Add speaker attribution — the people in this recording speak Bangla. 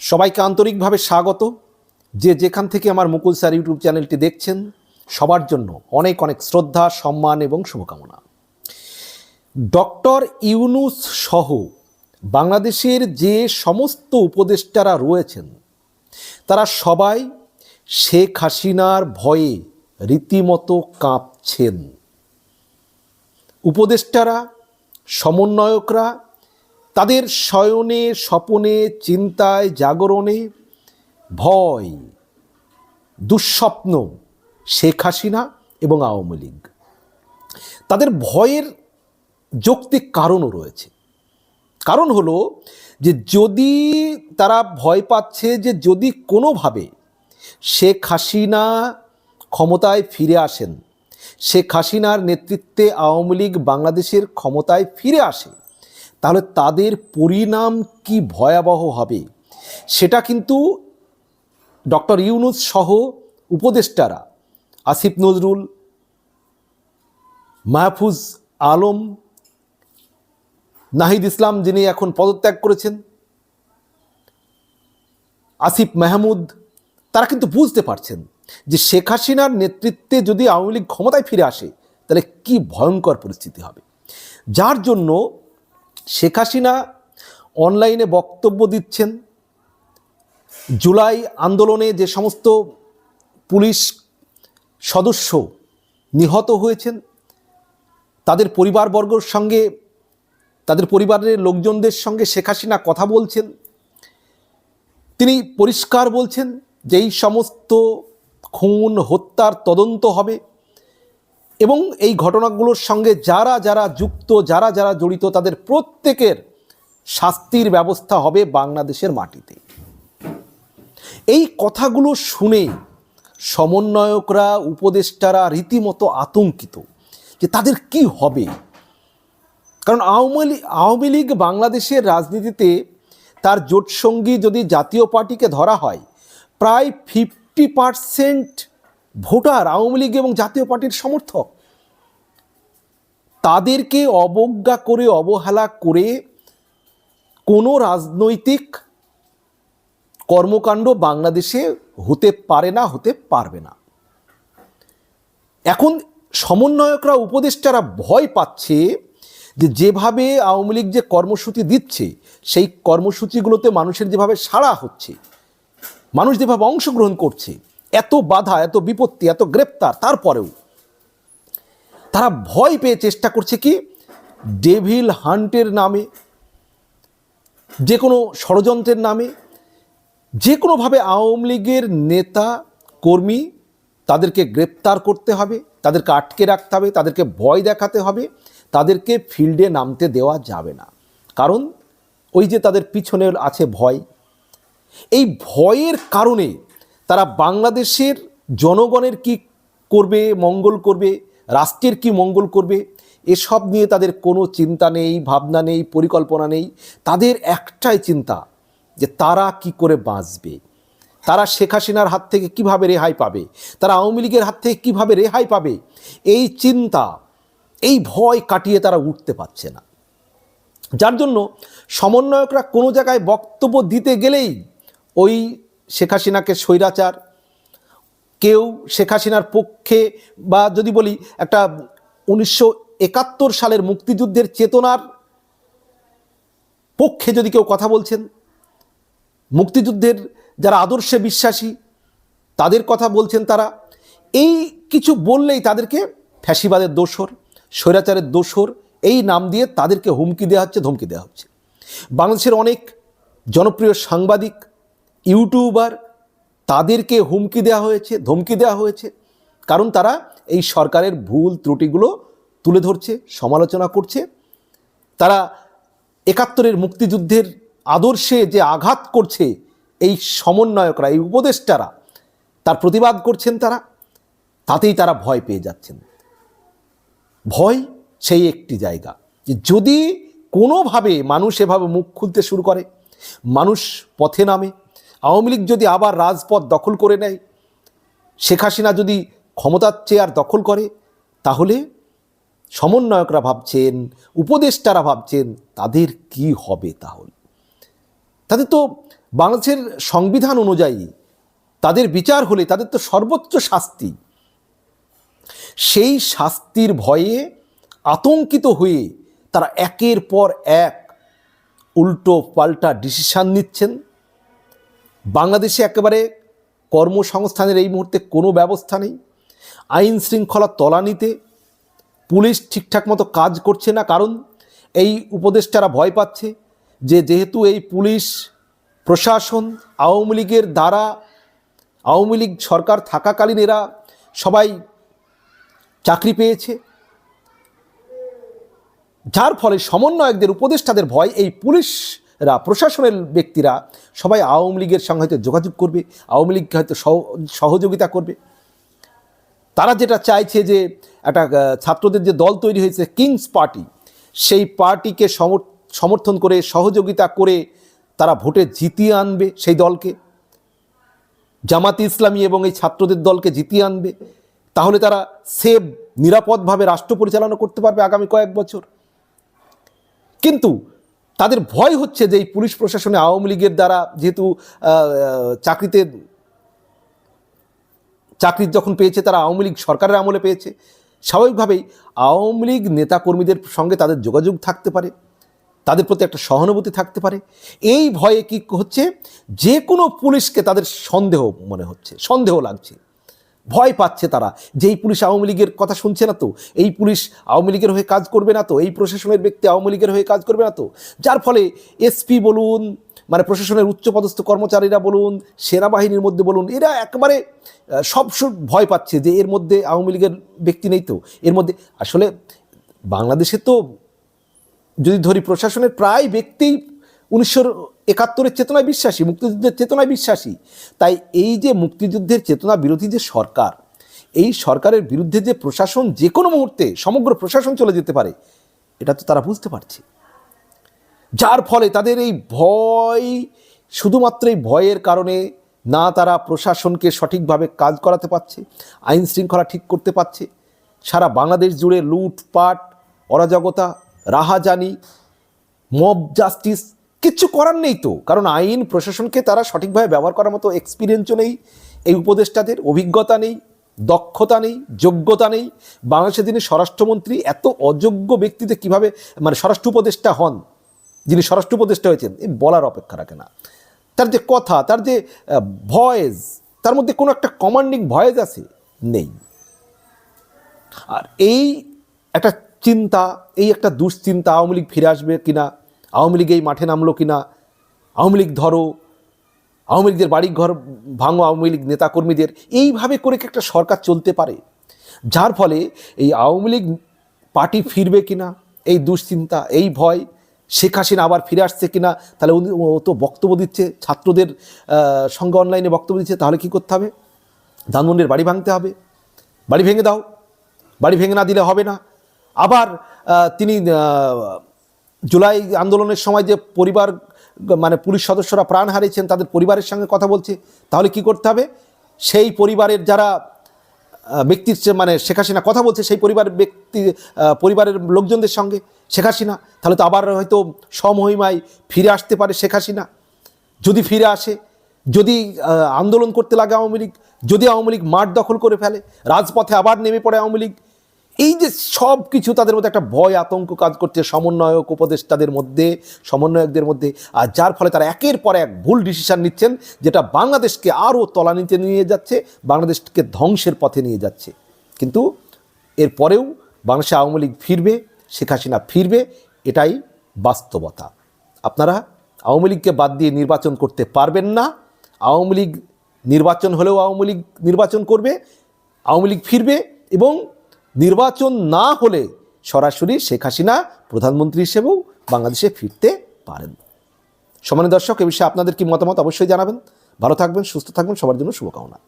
Speaker 1: সবাইকে আন্তরিকভাবে স্বাগত। যে যেখান থেকে আমার মুকুল স্যার ইউটিউব চ্যানেলটি দেখছেন, সবার জন্য অনেক অনেক শ্রদ্ধা, সম্মান এবং শুভকামনা। ডক্টর ইউনুস সহ বাংলাদেশের যে সমস্ত উপদেষ্টারা রয়েছেন, তারা সবাই শেখ হাসিনার ভয়ে রীতিমতো কাঁপছেন। উপদেষ্টারা, সমন্বয়করা তাদের শয়নে, স্বপনে, চিন্তায়, জাগরণে ভয়, দুঃস্বপ্ন শেখ হাসিনা এবং আওয়ামী লীগ। তাদের ভয়ের যৌক্তিক কারণও রয়েছে। কারণ হলো যে যদি তারা ভয় পাচ্ছে যে যদি কোনোভাবে শেখ হাসিনা ক্ষমতায় ফিরে আসেন, শেখ হাসিনার নেতৃত্বে আওয়ামী লীগ বাংলাদেশের ক্ষমতায় ফিরে আসে তাহলে তাদের পরিণাম কি ভয়াবহ হবে? সেটা কিন্তু ডক্টর ইউনুস সহ উপদেষ্টারা, আসিফ নজরুল, মাহফুজ আলম, নাহিদ ইসলাম যিনি এখন পদত্যাগ করেছেন, আসিফ মাহমুদ, তারা কিন্তু বুঝতে পারছেন যে শেখ হাসিনার নেতৃত্বে যদি আওয়ামী লীগ ক্ষমতায় ফিরে আসে, তাহলে কি ভয়ঙ্কর পরিস্থিতি হবে। যার জন্য শেখ হাসিনা অনলাইনে বক্তব্য দিচ্ছেন। জুলাই আন্দোলনে যে সমস্ত পুলিশ সদস্য নিহত হয়েছেন, তাদের পরিবারবর্গর সঙ্গে, তাদের পরিবারের লোকজনদের সঙ্গে শেখ হাসিনা কথা বলছেন। তিনি পরিষ্কার বলছেন যে এই সমস্ত খুন, হত্যার তদন্ত হবে। এবং এই ঘটনাগুলোর সঙ্গে যারা যারা যুক্ত, যারা যারা জড়িত, তাদের প্রত্যেকের শাস্তির ব্যবস্থা হবে বাংলাদেশের মাটিতে। এই কথাগুলো শুনে সমন্বয়করা, উপদেষ্টারা রীতিমতো আতঙ্কিত যে তাদের কি হবে। কারণ আওয়ামী লীগ আওয়ামী লীগ বাংলাদেশের রাজনীতিতে তার জোটসঙ্গী যদি জাতীয় পার্টিকে ধরা হয়, প্রায় fifty percent voter, Awami League এবং জাতীয় পার্টির সমর্থক। তাদেরকে অবজ্ঞা করে, অবহেলা করে কোনো রাজনৈতিক কর্মকাণ্ড বাংলাদেশে হতে পারে না, হতে পারবে না। এখন সমন্বয়করা, উপদেষ্টারা ভয় পাচ্ছে যে যেভাবে আওয়ামী লীগ যে কর্মসূচি দিচ্ছে, সেই কর্মসূচিগুলোতে মানুষের যেভাবে সাড়া হচ্ছে, মানুষ যেভাবে অংশগ্রহণ করছে এত বাধা, এত বিপত্তি, এত গ্রেপ্তার, তারপরেও তারা ভয় পেয়ে চেষ্টা করছে কি ডেভিল হান্টের নামে যে কোনো ষড়যন্ত্রের নামে যে কোনোভাবে আওয়ামী লীগের নেতা, কর্মী তাদেরকে গ্রেপ্তার করতে হবে, তাদেরকে আটকে রাখতে হবে, তাদেরকে ভয় দেখাতে হবে, তাদেরকে ফিল্ডে নামতে দেওয়া যাবে না। কারণ ওই যে তাদের পিছনে আছে ভয়। এই ভয়ের কারণে তারা বাংলাদেশের জনগণের কি করবে, মঙ্গল করবে, রাষ্ট্রের কি মঙ্গল করবে, এসব নিয়ে তাদের কোনো চিন্তা নেই, ভাবনা নেই, পরিকল্পনা নেই। তাদের একটাই চিন্তা, যে তারা কি করে বাঁচবে? তারা শেখ হাসিনার হাত থেকে কীভাবে রেহাই পাবে? তারা আওয়ামী লীগের হাত থেকে কীভাবে রেহাই পাবে? এই চিন্তা, এই ভয় কাটিয়ে তারা উঠতে পারছে না। যার জন্য সমন্বয়করা কোনো জায়গায় বক্তব্য দিতে গেলেই ওই শেখ হাসিনাকে স্বৈরাচার, কেউ শেখ হাসিনার পক্ষে বা যদি বলি একটা উনিশশো একাত্তর সালের মুক্তিযুদ্ধের চেতনার পক্ষে যদি কেউ কথা বলছেন, মুক্তিযুদ্ধের যারা আদর্শে বিশ্বাসী তাদের কথা বলছেন তারা, এই কিছু বললেই তাদেরকে ফ্যাসিবাদের দোসর স্বৈরাচারের দোসর এই নাম দিয়ে তাদেরকে হুমকি দেওয়া হচ্ছে, ধমকি দেওয়া হচ্ছে। বাংলাদেশের অনেক জনপ্রিয় সাংবাদিক ইউটিউবার তাদেরকে হুমকি দেওয়া হয়েছে, ধমকি দেওয়া হয়েছে। কারণ তারা এই সরকারের ভুল ত্রুটিগুলো তুলে ধরছে, সমালোচনা করছে। তারা একাত্তরের মুক্তিযুদ্ধের আদর্শে যে আঘাত করছে এই সমন্বয়করা, এই উপদেষ্টারা, তার প্রতিবাদ করছেন তারা। তাতেই তারা ভয় পেয়ে যাচ্ছেন। ভয় সেই একটি জায়গা যে যদি কোনোভাবে মানুষ এভাবে মুখ খুলতে শুরু করে, মানুষ পথে নামে আওয়ামী লীগ যদি আবার রাজপথ দখল করে নেয়, শেখ হাসিনা যদি ক্ষমতার চেয়ার দখল করে, তাহলে সমন্বয়করা ভাবছেন, উপদেষ্টারা ভাবছেন, তাদের কি হবে তাহলে? তাদের তো বাংলাদেশের সংবিধান অনুযায়ী তাদের বিচার হলে তাদের তো সর্বোচ্চ শাস্তি। সেই শাস্তির ভয়ে আতঙ্কিত হয়ে তারা একের পর এক উল্টো পাল্টা ডিসিশান নিচ্ছেন। বাংলাদেশে একেবারে কর্মসংস্থানের এই মুহূর্তে কোনো ব্যবস্থা নেই। আইন শৃঙ্খলা তলানিতে পুলিশ ঠিকঠাক মতো কাজ করছে না, কারণ এই উপদেষ্টারা ভয় পাচ্ছে যে যেহেতু এই পুলিশ প্রশাসন, আওয়ামী লীগের দ্বারা, আওয়ামী লীগ সরকার থাকাকালীন এরা সবাই চাকরি পেয়েছে। যার ফলে সমন্বয়কদের, উপদেষ্টাদের ভয়, এই পুলিশরা প্রশাসনের ব্যক্তিরা সবাই আওয়ামী লীগের সঙ্গে হয়তো যোগাযোগ করবে, আওয়ামী লীগকে হয়তো সহ- সহযোগিতা করবে। তারা যেটা চাইছে যে একটা ছাত্রদের যে দল তৈরি হয়েছে কিংস পার্টি সেই পার্টিকে সমর্থন করে, সহযোগিতা করে তারা ভোটে জিতিয়ে আনবে সেই দলকে। জামাতি ইসলামী এবং এই ছাত্রদের দলকে জিতিয়ে আনবে। তাহলে তারা সেভ নিরাপদভাবে রাষ্ট্র পরিচালনা করতে পারবে আগামী কয়েক বছর। কিন্তু তাদের ভয় হচ্ছে যে এই পুলিশ প্রশাসনে আওয়ামী লীগের দ্বারা যেহেতু চাকরিতে, চাকরি যখন পেয়েছে তারা আওয়ামী লীগ সরকারের আমলে পেয়েছে। স্বাভাবিকভাবেই আওয়ামী লীগ নেতাকর্মীদের সঙ্গে তাদের যোগাযোগ থাকতে পারে, তাদের প্রতি একটা সহানুভূতি থাকতে পারে। এই ভয়ে কি হচ্ছে? যে কোনো পুলিশকে তাদের সন্দেহ মনে হচ্ছে, সন্দেহ লাগছে। ভয় পাচ্ছে তারা। যে এই পুলিশ আওয়ামী লীগের কথা শুনছে না তো? এই পুলিশ আওয়ামী লীগের হয়ে কাজ করবে না তো? এই প্রশাসনের ব্যক্তি আওয়ামী লীগের হয়ে কাজ করবে না তো? যার ফলে এসপি বলুন মানে প্রশাসনের উচ্চপদস্থ কর্মচারীরা বলুন, সেনাবাহিনীর মধ্যে বলুন, এরা একবারে সব ভয় পাচ্ছে যে এর মধ্যে আওয়ামী লীগের ব্যক্তি নেই তো? এর মধ্যে, আসলে বাংলাদেশে তো যদি ধরি প্রশাসনের প্রায় ব্যক্তিই উনিশশো একাত্তরের চেতনায় বিশ্বাসী, মুক্তিযুদ্ধের চেতনায় বিশ্বাসী। তাই এই যে মুক্তিযুদ্ধের চেতনা বিরোধী যে সরকার, এই সরকারের বিরুদ্ধে যে প্রশাসন যে কোনো মুহূর্তে, সমগ্র প্রশাসন চলে যেতে পারে, এটা তো তারা বুঝতে পারছে। যার ফলে তাদের এই ভয়, শুধুমাত্র এই ভয়ের কারণে না তারা প্রশাসনকে সঠিকভাবে কাজ করাতে পারছে, আইন শৃঙ্খলা ঠিক করতে পারছে। সারা বাংলাদেশ জুড়ে লুটপাট, অরাজকতা, রাহাজানি মব জাস্টিস কিচ্ছু করার নেই তো। কারণ আইন, প্রশাসনকে তারা সঠিকভাবে ব্যবহার করার মতো এক্সপিরিয়েন্সও নেই, এই উপদেষ্টাদের অভিজ্ঞতা নেই, দক্ষতা নেই, যোগ্যতা নেই। বাংলাদেশের দিনে স্বরাষ্ট্রমন্ত্রী, এত অযোগ্য ব্যক্তিতে কীভাবে মানে স্বরাষ্ট্র উপদেষ্টা হন, যিনি স্বরাষ্ট্র উপদেষ্টা হয়েছেন, এ বলার অপেক্ষা রাখে না। তার যে কথা, তার যে ভয়েস, তার মধ্যে কোনো একটা কমান্ডিং ভয়েস আছে? নেই। আর এই একটা চিন্তা, এই একটা দুশ্চিন্তা আওয়ামী লীগ ফিরে আসবে কিনা আওয়ামী লীগ এই মাঠে নামলো কিনা? আওয়ামী লীগ ধরো, আওয়ামী লীগদের বাড়ি ঘর ভাঙো আওয়ামী লীগ নেতাকর্মীদের। এইভাবে করে কি একটা সরকার চলতে পারে? যার ফলে এই আওয়ামী লীগ পার্টি ফিরবে কিনা? এই দুশ্চিন্তা, এই ভয়, শেখ হাসিনা আবার ফিরে আসছে কিনা? তাহলে উনি, ও তো বক্তব্য দিচ্ছে, ছাত্রদের সঙ্গে অনলাইনে বক্তব্য দিচ্ছে, তাহলে কি করতে হবে? ধানমন্ডির বাড়ি ভাঙতে হবে। বাড়ি ভেঙে দাও। বাড়ি ভেঙে না দিলে হবে না। আবার তিনি জুলাই আন্দোলনের সময় যে পরিবার মানে পুলিশ সদস্যরা প্রাণ হারিয়েছেন, তাদের পরিবারের সঙ্গে কথা বলছে, তাহলে কি করতে হবে? সেই পরিবারের যারা ব্যক্তির মানে শেখ হাসিনা কথা বলছে, সেই পরিবারের ব্যক্তি পরিবারের লোকজনদের সঙ্গে, শেখ হাসিনা, তাহলে তো আবার হয়তো সমহিমায় ফিরে আসতে পারে শেখ হাসিনা। যদি ফিরে আসে, যদি আন্দোলন করতে লাগে আওয়ামী লীগ, যদি আওয়ামী লীগ মাঠ দখল করে ফেলে, রাজপথে আবার নেমে পড়ে আওয়ামী লীগ এই যে সব কিছু তাদের মধ্যে একটা ভয়, আতঙ্ক কাজ করছে সমন্বয়ক, উপদেষ্টাদের মধ্যে, সমন্বয়কদের মধ্যে। আর যার ফলে তারা একের পর এক ভুল ডিসিশান নিচ্ছেন, যেটা বাংলাদেশকে আরও তলানিতে নিয়ে যাচ্ছে, বাংলাদেশকে ধ্বংসের পথে নিয়ে যাচ্ছে। কিন্তু এরপরেও বাংলাদেশে আওয়ামী লীগ ফিরবে, শেখ হাসিনা ফিরবে, এটাই বাস্তবতা। আপনারা আওয়ামী লীগকে বাদ দিয়ে নির্বাচন করতে পারবেন না। আওয়ামী লীগ নির্বাচন হলেও আওয়ামী লীগ নির্বাচন করবে, আওয়ামী লীগ ফিরবে এবং নির্বাচন না হলে সরাসরি শেখ হাসিনা প্রধানমন্ত্রী হিসেবেও বাংলাদেশে ফিরতে পারেন। সমানের দর্শক, এ বিষয়ে আপনাদের কি মতামত অবশ্যই জানাবেন। ভালো থাকবেন, সুস্থ থাকবেন, সবার জন্য শুভকামনা।